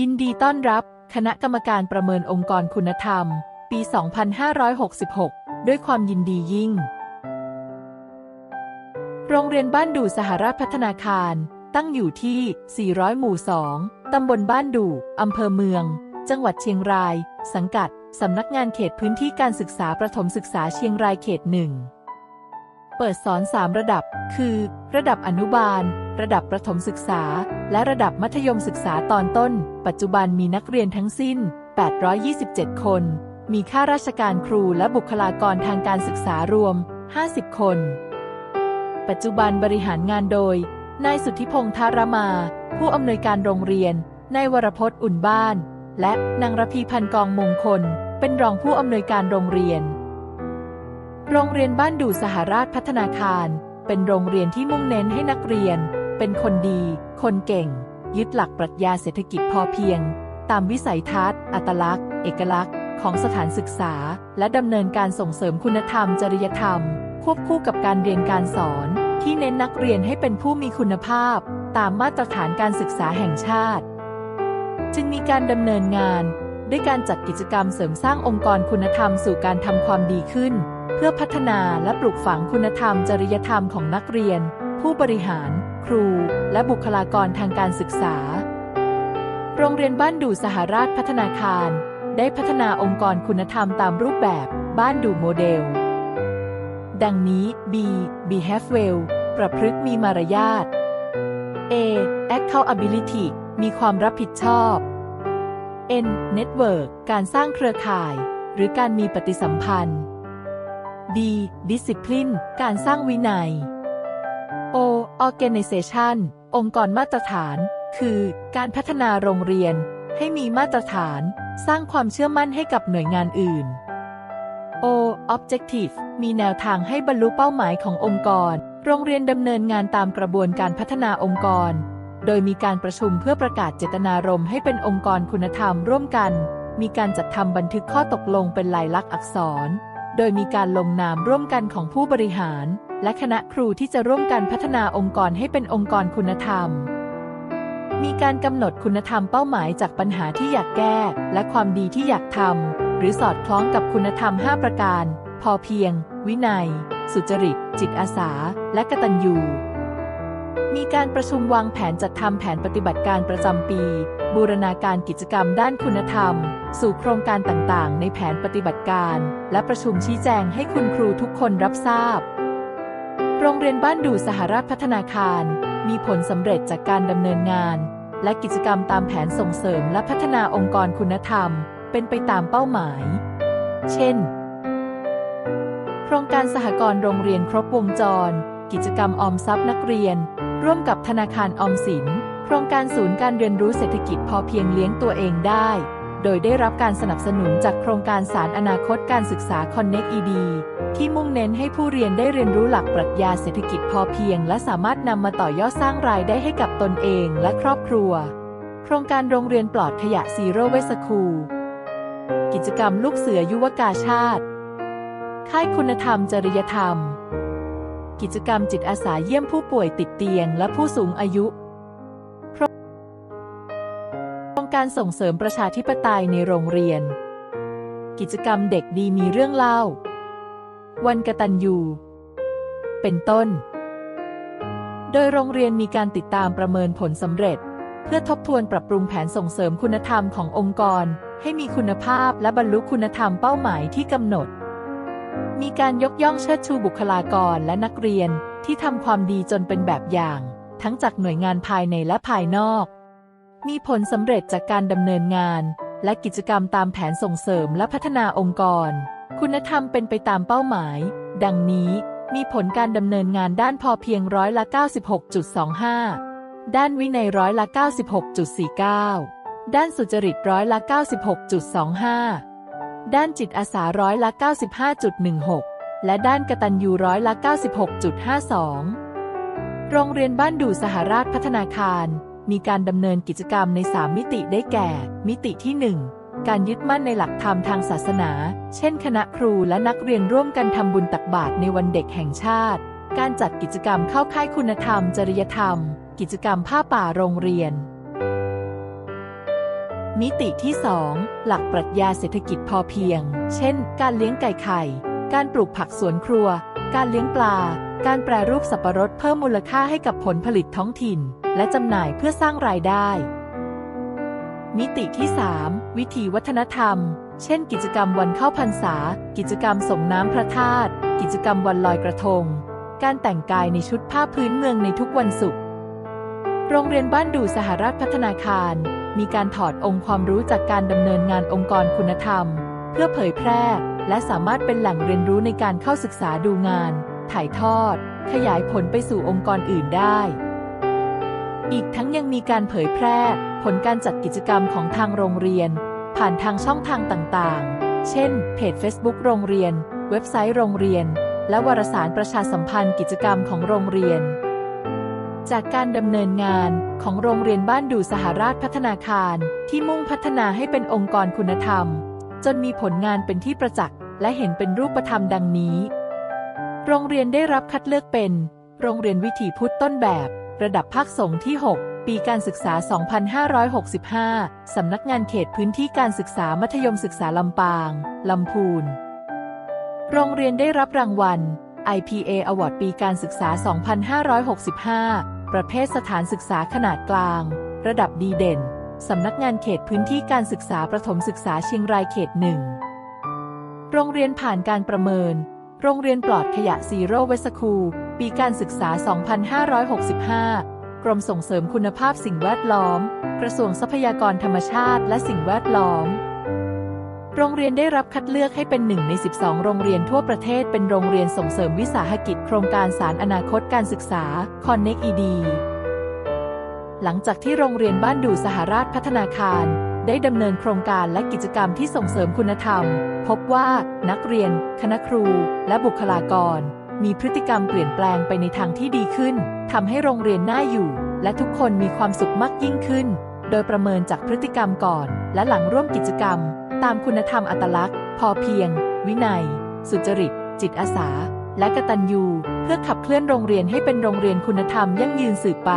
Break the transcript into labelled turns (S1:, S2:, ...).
S1: ยินดีต้อนรับ คณะกรรมการประเมินองค์กรคุณธรรม ปี 2566 ด้วยความยินดียิ่ง โรงเรียนบ้านดู่สหราชพัฒนาคาร ตั้งอยู่ที่ 400 หมู่ 2 ตำบลบ้านดู่อำเภอเมือง จังหวัดเชียงราย สังกัด สำนักงานเขตพื้นที่การศึกษาประถมศึกษาเชียงรายเขตหนึ่ง เปิดสอน 3 ระดับ คือ ระดับอนุบาล ระดับประถมศึกษา และระดับมัธยมศึกษาตอนต้น ปัจจุบันมีนักเรียนทั้งสิ้น 827 คน มีข้าราชการครูและบุคลากรทางการศึกษารวม 50 คน ปัจจุบันบริหารงานโดย นายสุทธิพงษ์ธารมา ผู้อำนวยการโรงเรียน นายวรพจน์อุ่นบ้าน และนางรพีพันกองมงคล เป็นรองผู้อำนวยการโรงเรียน โรงเรียนบ้านดู่สหราชพัฒนาคาร เป็นโรงเรียนที่มุ่งเน้นให้นักเรียน เป็นคนดี คนเก่ง ยึดหลักปรัชญาเศรษฐกิจพอเพียง ตามวิสัยทัศน์ อัตลักษณ์ เอกลักษณ์ ของสถานศึกษา และดำเนินการส่งเสริมคุณธรรม จริยธรรม ควบคู่กับการเรียนการสอน ที่เน้นนักเรียนให้เป็นผู้มีคุณภาพ ตามมาตรฐานการศึกษาแห่งชาติ จึงมีการดำเนินงาน ด้วยการจัดกิจกรรมเสริมสร้างองค์กรคุณธรรมสู่การทำความดีขึ้น เพื่อพัฒนาและปลูกฝังคุณธรรมจริยธรรมของนักเรียน ผู้บริหาร ครู และบุคลากรทางการศึกษา โรงเรียนบ้านดู่สหราชพัฒนาคาร ได้พัฒนาองค์กรคุณธรรมตามรูปแบบบ้านดู่โมเดล ดังนี้ B behave well ประพฤติมีมารยาท A accountability มีความรับผิดชอบ N network การสร้างเครือข่าย หรือการมีปฏิสัมพันธ์ D discipline การสร้างวินัย O organization องค์กรมาตรฐาน คือ การพัฒนาโรงเรียน ให้มีมาตรฐาน สร้างความเชื่อมั่นให้กับหน่วยงานอื่น O objective มีแนวทางให้บรรลุเป้าหมายขององค์กร โรงเรียนดำเนินงานตามกระบวนการพัฒนาองค์กร โดยมีการประชุมเพื่อประกาศเจตนารมณ์ให้เป็นองค์กรคุณธรรมร่วมกัน มีการจัดทำบันทึกข้อตกลงเป็นลายลักษณ์อักษร โดยมีการลงนามร่วมกันของผู้บริหาร และคณะครูที่จะร่วมกันพัฒนาองค์กรให้เป็นองค์กรคุณธรรม มีการกำหนดคุณธรรมเป้าหมายจากปัญหาที่อยากแก้ และความดีที่อยากทำหรือสอดคล้องกับคุณธรรม 5 ประการ พอเพียง วินัย สุจริต จิตอาสา และกตัญญูมีการประชุมวางแผนจัดทำแผนปฏิบัติการประจำปี บูรณาการกิจกรรมด้านคุณธรรม สู่โครงการต่างๆ ในแผนปฏิบัติการ และประชุมชี้แจงให้คุณครูทุกคนรับทราบ โรงเรียนบ้านดู่สหราชพัฒนาคาร มีผลสำเร็จจากการดำเนินงาน และกิจกรรมตามแผนส่งเสริมและพัฒนาองค์กรคุณธรรม เป็นไปตามเป้าหมาย เช่น โครงการสหกรณ์โรงเรียนครบวงจร กิจกรรมออมทรัพย์นักเรียน ร่วมกับธนาคารออมสิน โครงการศูนย์การเรียนรู้เศรษฐกิจพอเพียงเลี้ยงตัวเองได้ โดยได้รับการสนับสนุนจากโครงการสารอนาคตการศึกษา Connect ED ที่มุ่งเน้นให้ผู้เรียนได้เรียนรู้หลักปรัชญาเศรษฐกิจพอเพียง และสามารถนำมาต่อยอดสร้างรายได้ให้กับตนเองและครอบครัว โครงการโรงเรียนปลอดขยะซีโร่เวสคูลกิจกรรมลูกเสือยุวกาชาติ ค่ายคุณธรรมจริยธรรม กิจกรรมจิตอาสาเยี่ยมผู้ป่วยติดเตียงและผู้สูงอายุ การส่งเสริมประชาธิปไตยในโรงเรียน กิจกรรมเด็กดีมีเรื่องเล่า วันกตัญญู เป็นต้น โดยโรงเรียนมีการติดตามประเมินผลสำเร็จ เพื่อทบทวนปรับปรุงแผนส่งเสริมคุณธรรมขององค์กร ให้มีคุณภาพและบรรลุคุณธรรมเป้าหมายที่กำหนด มีการยกย่องเชิดชูบุคลากรและนักเรียนที่ทำความดีจนเป็นแบบอย่าง ทั้งจากหน่วยงานภายในและภายนอก มีผลสำเร็จจากการดำเนินงาน และกิจกรรมตามแผนส่งเสริมและพัฒนาองค์กร คุณธรรมเป็นไปตามเป้าหมาย ดังนี้มีผลการดำเนินงานด้านพอเพียงร้อยละ 96.25 ด้านวินัยร้อยละ 96.49 ด้านสุจริตร้อยละ 96.25 ด้านจิตอาสาร้อยละ 95.16 และด้านกตัญญูร้อยละ 96.52 โรงเรียนบ้านดู่สหราชพัฒนาคาร มีการดำเนินกิจกรรมใน 3 มิติได้แก่ มิติที่ 1 การยึดมั่นในหลักธรรมทางศาสนา เช่น คณะครูและนักเรียนร่วมกันทำบุญตักบาตรในวันเด็กแห่งชาติ การจัดกิจกรรมเข้าค่ายคุณธรรม จริยธรรม กิจกรรมผ้าป่าโรงเรียน มิติที่ 2 หลักปรัชญาเศรษฐกิจพอเพียง เช่น การเลี้ยงไก่ไข่ การปลูกผักสวนครัว การเลี้ยงปลา การแปรรูปสับปะรดเพิ่มมูลค่าให้กับผลผลิตท้องถิ่น และจำหน่ายเพื่อสร้างรายได้ มิติที่ 3 วิถีวัฒนธรรม เช่น กิจกรรมวันเข้าพรรษา กิจกรรมส่งน้ำพระธาตุกิจกรรมวันลอยกระทง การแต่งกายในชุดผ้าพื้นเมืองในทุกวันศุกร์โรงเรียนบ้านดูสหรัฐพัฒนาคาร มีการถอดองค์ความรู้จากการดำเนินงานองค์กรคุณธรรม เพื่อเผยแพร่ และสามารถเป็นแหล่งเรียนรู้ในการเข้าศึกษาดูงาน ถ่ายทอด ขยายผลไปสู่องค์กรอื่นได้ อีกทั้งยังมีการเผยแพร่ ผลการจัดกิจกรรมของทางโรงเรียน ผ่านทางช่องทางต่างๆ เช่น เพจ Facebook โรงเรียน เว็บไซต์โรงเรียน และวารสารประชาสัมพันธ์กิจกรรมของโรงเรียน จากการดำเนินงานของโรงเรียนบ้านดูสหราชพัฒนาคาร ที่มุ่งพัฒนาให้เป็นองค์กรคุณธรรม จนมีผลงานเป็นที่ประจักษ์และเห็นเป็นรูปธรรมดังนี้ โรงเรียนได้รับคัดเลือกเป็น โรงเรียนวิถีพุทธต้นแบบ ระดับภาคสงฆ์ที่ 6 ปีการศึกษา 2565 สำนักงานเขตพื้นที่การศึกษามัธยมศึกษาลำปาง ลำพูน โรงเรียนได้รับรางวัล IPA Award ปีการศึกษา 2565 ประเภทสถานศึกษาขนาดกลาง ระดับดีเด่น สำนักงานเขตพื้นที่การศึกษาประถมศึกษาเชียงรายเขตหนึ่ง โรงเรียนผ่านการประเมิน โรงเรียนปลอดขยะซีโร่เวสคูลปีการศึกษา 2565 กรมส่งเสริมคุณภาพสิ่งแวดล้อม กระทรวงทรัพยากรธรรมชาติและสิ่งแวดล้อม โรงเรียนได้รับคัดเลือกให้เป็นหนึ่งใน 12 โรงเรียนทั่วประเทศเป็นโรงเรียนส่งเสริมวิสาหกิจโครงการสารอนาคตการศึกษา Connect ED หลังจากที่โรงเรียนบ้านดูสหราชพัฒนาคาร ได้ดำเนินโครงการและกิจกรรมที่ส่งเสริมคุณธรรม พบว่านักเรียน คณะครู และบุคลากร มีพฤติกรรมเปลี่ยนแปลงไปในทางที่ดีขึ้นทำให้โรงเรียนน่าอยู่ และทุกคนมีความสุขมากยิ่งขึ้น โดยประเมินจากพฤติกรรมก่อน และหลังร่วมกิจกรรม ตามคุณธรรมอัตลักษณ์ พอเพียง วินัย สุจริต จิตอาสา และกตัญญู เพื่อขับเคลื่อนโรงเรียนให้เป็นโรงเรียนคุณธรรมยั่งยืนสืบไป